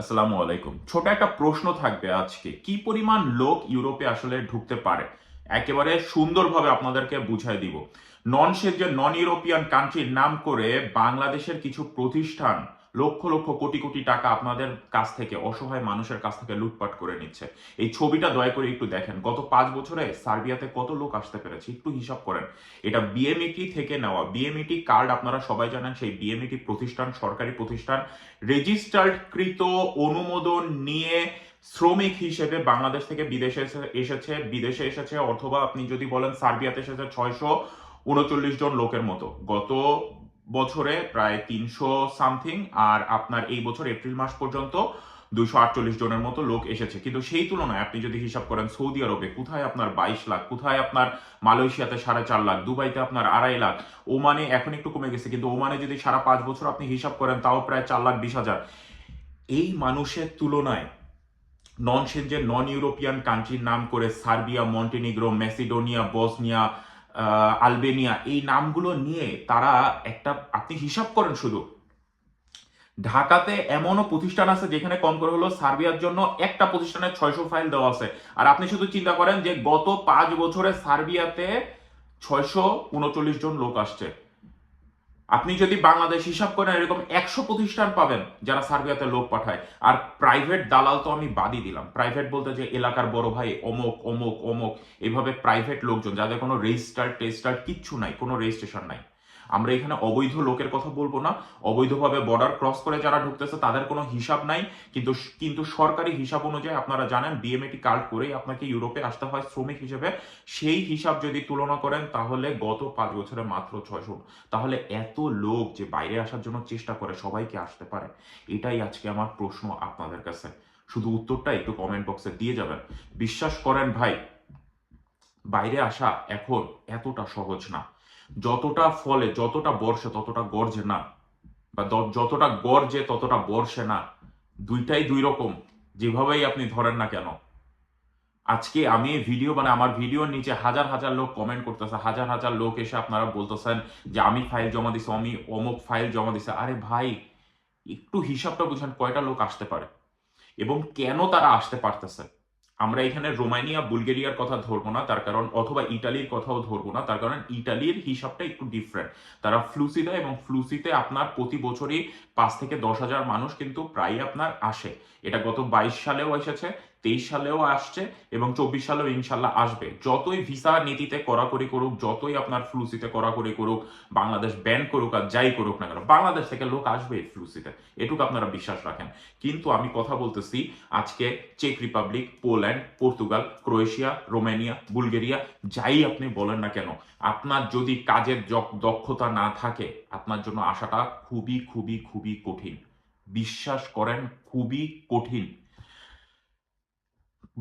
আসসালামু আলাইকুম। ছোট একটা প্রশ্ন থাকবে আজকে। কি পরিমাণ লোক ইউরোপে আসলে ঢুকতে পারে? একেবারে সুন্দরভাবে আপনাদেরকে বুঝাই দিব। নন সে যে নন ইউরোপিয়ান কান্ট্রির নাম করে বাংলাদেশের কিছু প্রতিষ্ঠান লক্ষ লক্ষ কোটি কোটি টাকা আপনাদের কাছ থেকে, অসহায় মানুষের কাছ থেকে লুটপাট করে নিচ্ছে। এই ছবিটা দয়া করে একটু দেখেন। গত পাঁচ বছরে সার্বিয়াতে কত লোক আসতে পেরেছে, একটু হিসাব করেন। এটা বিএমইটি থেকে নেওয়া। বিএমইটি কার্ড আপনারা সবাই জানেন, সেই বিএমইটি প্রতিষ্ঠান, সরকারি প্রতিষ্ঠান রেজিস্টার্ড কৃত অনুমোদন নিয়ে শ্রমিক হিসেবে বাংলাদেশ থেকে বিদেশে এসে- এসেছে, বিদেশে এসেছে, অথবা আপনি যদি বলেন সার্বিয়াতে এসেছে ছয়শো উনচল্লিশ জন লোকের মতো। গত বছরে প্রায় তিনশো সামথিং আর আপনার এই বছর এপ্রিল মাস পর্যন্ত দুইশো আটচল্লিশ জনের মতো লোক এসেছে। কিন্তু সেই তুলনায় আপনি যদি হিসাব করেন সৌদি আরবে কোথায় আপনার বাইশ লাখ, কোথায় আপনার মালয়েশিয়াতে সাড়ে চার লাখ, দুবাইতে আপনার আড়াই লাখ, ওমানে এখন একটু কমে গেছে, কিন্তু ওমানে যদি সারা পাঁচ বছর আপনি হিসাব করেন তাও প্রায় চার লাখ বিশ হাজার। এই মানুষের তুলনায় নন যে নন ইউরোপিয়ান কান্ট্রির নাম করে Serbia, Montenegro Macedonia Bosnia Albania, এই নামগুলো নিয়ে তারা একটা আপনি হিসাব করেন শুধু। ঢাকাতে এমনও প্রতিষ্ঠান আছে যেখানে কম করে হলো সার্বিয়ার জন্য একটা প্রতিষ্ঠানের ছয়শো ফাইল দেওয়া আছে। আর আপনি শুধু চিন্তা করেন যে গত পাঁচ বছরে সার্বিয়াতে ছয়শো উনচল্লিশ জন লোক আসছে। আপনি যদি বাংলাদেশ হিসাব করেন, এরকম একশো প্রতিষ্ঠান পাবেন যারা সার্বিয়াতে লোক পাঠায়। আর প্রাইভেট দালাল তো আমি বাদই দিলাম। প্রাইভেট বলতে যে এলাকার বড় ভাই অমুক অমুক অমুক, এভাবে প্রাইভেট লোকজন, যাদের কোনো রেজিস্টার টেজিস্টার কিচ্ছু নাই, কোনো রেজিস্ট্রেশন নাই। আমরা এখানে অবৈধ লোকের কথা বলব না। অবৈধভাবে বর্ডার ক্রস করে যারা ঢুকতেছে, তাদের কোনো হিসাব নাই। কিন্তু কিন্তু সরকারি হিসাব অনুযায়ী আপনারা জানেন বিএমএটি কার্ড করেই আপনাকে ইউরোপে আসতে হয় শ্রমিক হিসেবে। সেই হিসাব যদি তুলনা করেন, তাহলে গত পাঁচ বছরে মাত্র ছয়শো তাহলে এত লোক যে বাইরে আসার জন্য চেষ্টা করে, সবাইকে আসতে পারে। এটাই আজকে আমার প্রশ্ন আপনাদের কাছে। শুধু উত্তরটা একটু কমেন্ট বক্সে দিয়ে যাবেন। বিশ্বাস করেন ভাই, বাইরে আসা এখন এতটা সহজ না। যতটা ফলে, যতটা বর্ষে, ততটা গর্জে না। বা যতটা গর্জে, ততটা বর্ষে না। দুইটাই দুই রকম, যেভাবেই আপনি ধরেন না কেন। আজকে আমি ভিডিও মানে আমার ভিডিওর নিচে হাজার হাজার লোক কমেন্ট করতেছে, হাজার হাজার লোক এসে আপনারা বলতেছেন যে, আমি ফাইল জমা দিছি, আমি অমুক ফাইল জমা দিছি। আরে ভাই, একটু হিসাবটা বুঝেন কয়টা লোক আসতে পারে। এবং কেন তারা আসতে পারতেছে? আমরা এখানে রোমানিয়া, বুলগেরিয়ার কথা ধরবো না, তার কারণ, অথবা ইটালির কথাও ধরবো না, তার কারণ ইটালির হিসাবটা একটু ডিফারেন্ট তারা ফ্লুসি দেয় এবং ফ্লুসিতে আপনার প্রতি বছরই পাঁচ থেকে দশ হাজার মানুষ কিন্তু প্রায় আপনার আসে। এটা গত বাইশ সালেও এসেছে তেইশ সালেও আসছে এবং চব্বিশ সালেও ইনশাল্লাহ আসবে। যতই ভিসা নীতিতে কড়াকড়ি করুক, যতই আপনার ফ্লুসিতে কড়াকড়ি করুক, বাংলাদেশ ব্যান করুক আর যাই করুক না কেন, বাংলাদেশ থেকে লোক আসবে ফ্লুসিতে এটুকু আপনারা বিশ্বাস রাখেন। কিন্তু আমি কথা বলতেছি আজকে check Republic Poland Portugal Croatia Romania Bulgaria যাই আপনি বলেন না কেন, আপনার যদি কাজের দক্ষতা না থাকে, আপনার জন্য আসাটা খুবই খুবই খুবই কঠিন। বিশ্বাস করেন, খুবই কঠিন।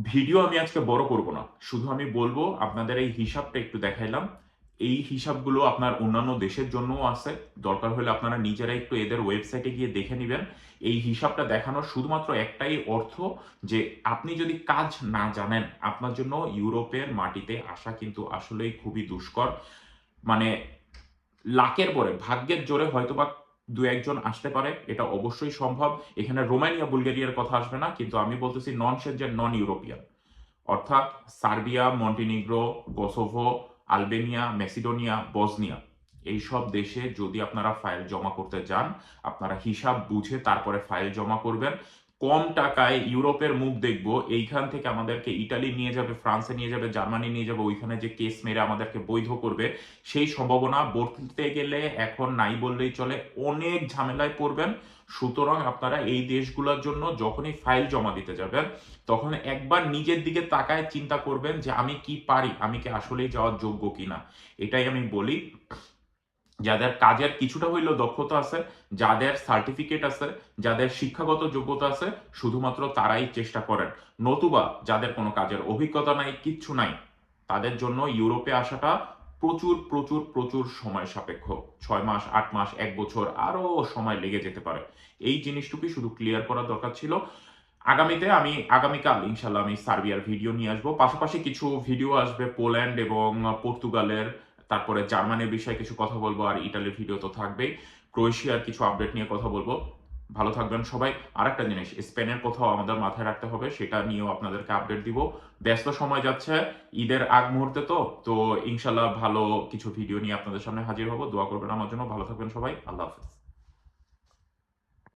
ভিডিও আমি আজকে বড় করব না। শুধু আমি বলব, আপনাদের এই হিসাবটা একটু দেখাইলাম। এই হিসাবগুলো আপনার অন্যান্য দেশের জন্যও আছে। দরকার হলে আপনারা নিজেরা একটু এদের ওয়েবসাইটে গিয়ে দেখে নেবেন। এই হিসাবটা দেখানোর শুধুমাত্র একটাই অর্থ যে, আপনি যদি কাজ না জানেন, আপনার জন্য ইউরোপের মাটিতে আসা কিন্তু আসলেই খুবই দুষ্কর। মানে লাকের পরে, ভাগ্যের জোরে হয়তোবা দু একজন আসতে পারে, এটা অবশ্যই সম্ভব। এখানে রোমানিয়া, বুলগেরিয়ার কথা আসবে না, কিন্তু আমি বলতেছি নন যে নন ইউরোপিয়ান অর্থাৎ Serbia, Montenegro Kosovo Albania Macedonia Bosnia এইসব দেশে যদি আপনারা ফাইল জমা করতে যান, আপনারা হিসাব বুঝে তারপরে ফাইল জমা করবেন। কম টাকায় ইউরোপের মুখ দেখব, এইখান থেকে আমাদেরকে ইটালি নিয়ে যাবে, ফ্রান্সে নিয়ে যাবে, জার্মানি নিয়ে যাবে, ওইখানে যে কেস মেরে আমাদেরকে বৈধ করবে, সেই সম্ভাবনা বলতে গেলে এখন নাই বললেই চলে, অনেক ঝামেলায় পড়বেন। সুতরাং আপনারা এই দেশগুলোর জন্য যখনই ফাইল জমা দিতে যাবেন, তখন একবার নিজের দিকে তাকায় চিন্তা করবেন যে আমি কি পারি, আমি কি আসলেই যাওয়ার যোগ্য কিনা। এটাই আমি বলি। যাদের কাজের কিছুটা হইলেও দক্ষতা আছে, যাদের সার্টিফিকেট আছে, যাদের শিক্ষাগত যোগ্যতা আছে, শুধুমাত্র তারাই চেষ্টা করেন। নতুবা যাদের কোনো কাজের অভিজ্ঞতা নাই, কিচ্ছু নাই, তাদের জন্য ইউরোপে আসাটা প্রচুর প্রচুর প্রচুর সময় সাপেক্ষ। ছয় মাস, আট মাস, এক বছর আরও সময় লেগে যেতে পারে। এই জিনিসটুকুই শুধু ক্লিয়ার করা দরকার ছিল। আগামীতে আমি, আগামীকাল ইনশাল্লাহ আমি সার্বিয়ার ভিডিও নিয়ে আসব। পাশাপাশি কিছু ভিডিও আসবে পোল্যান্ড এবং পর্তুগালের তারপরে জার্মানির বিষয়ে কিছু কথা বলব আর ইটালির ভিডিও তো থাকবেই। ক্রোয়েশিয়ার কিছু আপডেট নিয়ে কথা বলব। ভালো থাকবেন সবাই। আর একটা জিনিস, স্পেনের কোথাও আমাদের মাথায় রাখতে হবে, সেটা নিয়েও আপনাদেরকে আপডেট দিব। ব্যস্ত সময় যাচ্ছে, ঈদের আগ মুহূর্তে তো তো ইনশাল্লাহ ভালো কিছু ভিডিও নিয়ে আপনাদের সামনে হাজির হব। দোয়া করবেন আমার জন্য। ভালো থাকবেন সবাই। আল্লাহ হাফেজ।